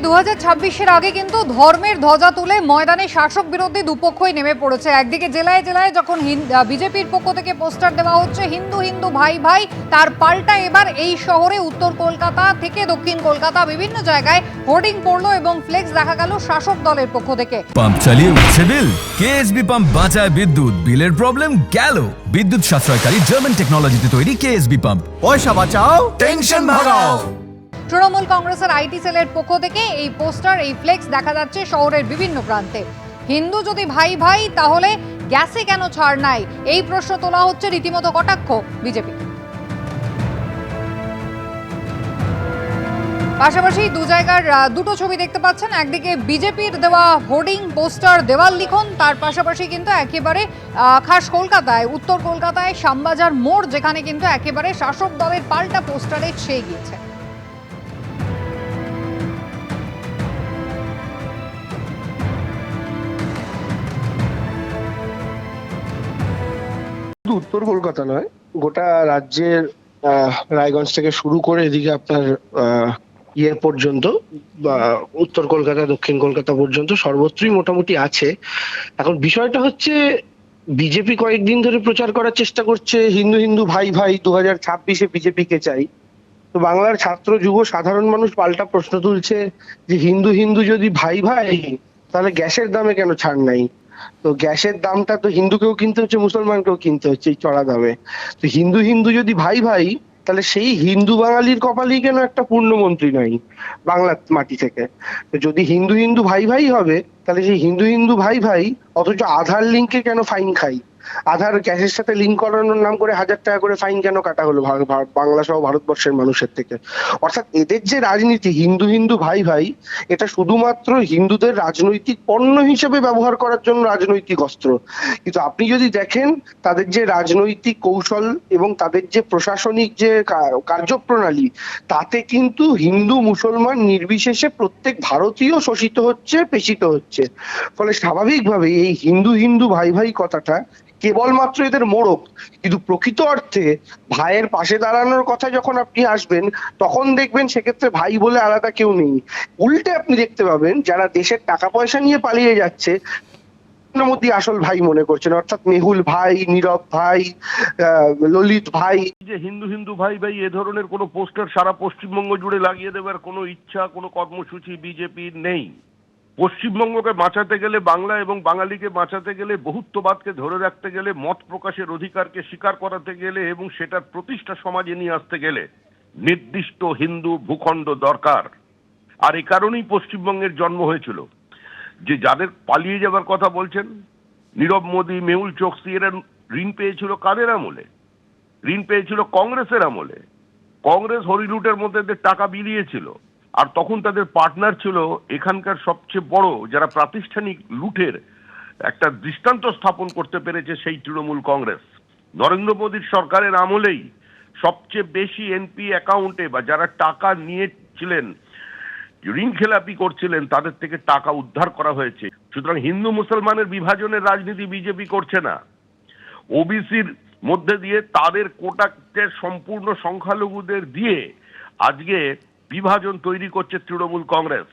দু হাজার ছাব্বিশের আগে কিন্তু ধর্মের ধ্বজা তুলে ময়দানে শাসক বিরোধী দুপক্ষই নেমে পড়েছে। একদিকে জেলায় জেলায় যখন বিজেপির পক্ষ থেকে পোস্টার দেওয়া হচ্ছে হিন্দু হিন্দু ভাই ভাই তার পাল্টা এবার এই শহরে উত্তর কলকাতা থেকে দক্ষিণ কলকাতা বিভিন্ন জায়গায় হোর্ডিং পড়ল এবং ফ্লেক্স দেখা গেল শাসক দলের পক্ষ থেকে। পাম্প চালিয়ে উঠছে বিল। কেএসবি পাম্প বাঁচায় বিদ্যুৎ। বিলের প্রবলেম গেল। বিদ্যুৎ সাশ্রয়কারী জার্মান টেকনোলজিতে তৈরি কেএসবি পাম্প। পয়সা বাঁচাও টেনশন ভাগাও। তৃণমূল কংগ্রেসের আইটি সেলের পক্ষ থেকে এই পোস্টার, এই ফ্লেক্স দেখা যাচ্ছে শহরের বিভিন্ন প্রান্তে। হিন্দু যদি ভাই ভাই, তাহলে গ্যাসে কেন ছাড় নাই? এই প্রশ্ন তোলা হচ্ছে রীতিমতো কটাক্ষ বিজেপি। পাশাপাশি দু জায়গার দুটো ছবি দেখতে পাচ্ছেন। একদিকে বিজেপির দেওয়া হোর্ডিং পোস্টার দেওয়াল লিখন, তার পাশাপাশি কিন্তু একেবারে খাস কলকাতায়, উত্তর কলকাতায়, শ্যামবাজার মোড়, যেখানে কিন্তু একেবারে শাসক দলের পাল্টা পোস্টারে ছেয়ে গিয়েছে। শুধু উত্তর কলকাতা নয়, গোটা রাজ্যের রায়গঞ্জ থেকে শুরু করে এদিকে আপনার ইয়ে পর্যন্ত, বা উত্তর কলকাতা, দক্ষিণ কলকাতা পর্যন্ত সর্বত্রই মোটামুটি আছে। এখন বিষয়টা হচ্ছে, বিজেপি কয়েকদিন ধরে প্রচার করার চেষ্টা করছে, হিন্দু হিন্দু ভাই ভাই, দু হাজার ছাব্বিশে বিজেপিকে চাই। তো বাংলার ছাত্র, যুব, সাধারণ মানুষ পাল্টা প্রশ্ন তুলছে যে হিন্দু হিন্দু যদি ভাই ভাই, তাহলে গ্যাসের দামে কেন ছাড় নাই? তো গ্যাসের দামটা তো হিন্দুকেও কিনতে হচ্ছে, মুসলমানকেও কিনতে হচ্ছে এই চড়া দামে। তো হিন্দু হিন্দু যদি ভাই ভাই, তাহলে সেই হিন্দু বাঙালির কপালেই কেন একটা পূর্ণমন্ত্রী নাই বাংলার মাটি থেকে? তো যদি হিন্দু হিন্দু ভাই ভাই হবে, তাহলে সেই হিন্দু হিন্দু ভাই ভাই, অথচ আধার লিঙ্কে কেন ফাইন খাই? আধার গ্যাসের সাথে লিঙ্ক করানোর নাম করে হাজার টাকা করে ফাইন কেন কাটা হলো? বাংলা সহ ভারতবর্ষের মানুষের থেকে। অর্থাৎ এদের যে রাজনীতি, হিন্দু হিন্দু ভাই ভাই, এটা শুধুমাত্র হিন্দুদের রাজনৈতিক পণ্য হিসেবে ব্যবহার করার জন্য রাজনৈতিক অস্ত্র। কিন্তু আপনি যদি দেখেন, তাদের যে রাজনৈতিক কৌশল এবং তাদের যে প্রশাসনিক যে কার্যপ্রণালী, তাতে কিন্তু হিন্দু মুসলমান নির্বিশেষে প্রত্যেক ভারতীয় শোষিত হচ্ছে, পেষিত হচ্ছে। ফলে স্বাভাবিকভাবে এই হিন্দু হিন্দু ভাই ভাই কথাটা কেবলমাত্র এদের মোড়ক। কিন্তু প্রকৃত অর্থে ভাইয়ের পাশে দাঁড়ানোর কথা যখন আপনি আসবেন, তখন দেখবেন সেক্ষেত্রে ভাই বলে আলাদা কেউ নেই। উল্টে আপনি দেখতে পাবেন, যারা দেশের টাকা পয়সা নিয়ে পালিয়ে যাচ্ছে মধ্যে আসল ভাই মনে করছেন। অর্থাৎ মেহুল ভাই, নীরব ভাই ললিত ভাই। যে হিন্দু হিন্দু ভাই ভাই, এ ধরনের কোনো পোস্টার সারা পশ্চিমবঙ্গ জুড়ে লাগিয়ে দেওয়ার কোনো ইচ্ছা, কোনো কর্মসূচি বিজেপির নেই। পশ্চিমবঙ্গকে বাঁচাতে গেলে বাংলা এবং বাঙালিকে বাঁচাতে গেলে বহুত্ববাদকে ধরে রাখতে গেলে, মত প্রকাশের অধিকারকে স্বীকার করাতে গেলে এবং সেটার প্রতিষ্ঠা সমাজে নিয়ে আসতে গেলে নির্দিষ্ট হিন্দু ভূখণ্ড দরকার। আর এ কারণেই পশ্চিমবঙ্গের জন্ম হয়েছিল। যে যাদের পালিয়ে যাবার কথা বলছেন, নীরব মোদী, মেহুল চোকসি, এরা ঋণ পেয়েছিল কাদের আমলে? ঋণ পেয়েছিল কংগ্রেসের আমলে। কংগ্রেস হরিলুটের মধ্যে টাকা বিলিয়েছিল। আর তখন তাদের পার্টনার ছিল এখানকার সবচেয়ে বড়, যারা প্রাতিষ্ঠানিক লুটের একটা দৃষ্টান্ত স্থাপন করতে পেরেছে সেই তৃণমূল কংগ্রেস। নরেন্দ্র মোদীর সরকারের আমলেই সবচেয়ে বেশি এনপি অ্যাকাউন্টে বা যারা টাকা নিয়েছিলেন ঋণ খেলাপি করছিলেন, তাদের থেকে টাকা উদ্ধার করা হয়েছে। সুতরাং হিন্দু মুসলমানের বিভাজনের রাজনীতি বিজেপি করছে না। ওবিসির মধ্যে দিয়ে তাদের কোটাকে সম্পূর্ণ সংখ্যালঘুদের দিয়ে আজকে বিভাজন তৈরি করছে তৃণমূল কংগ্রেস।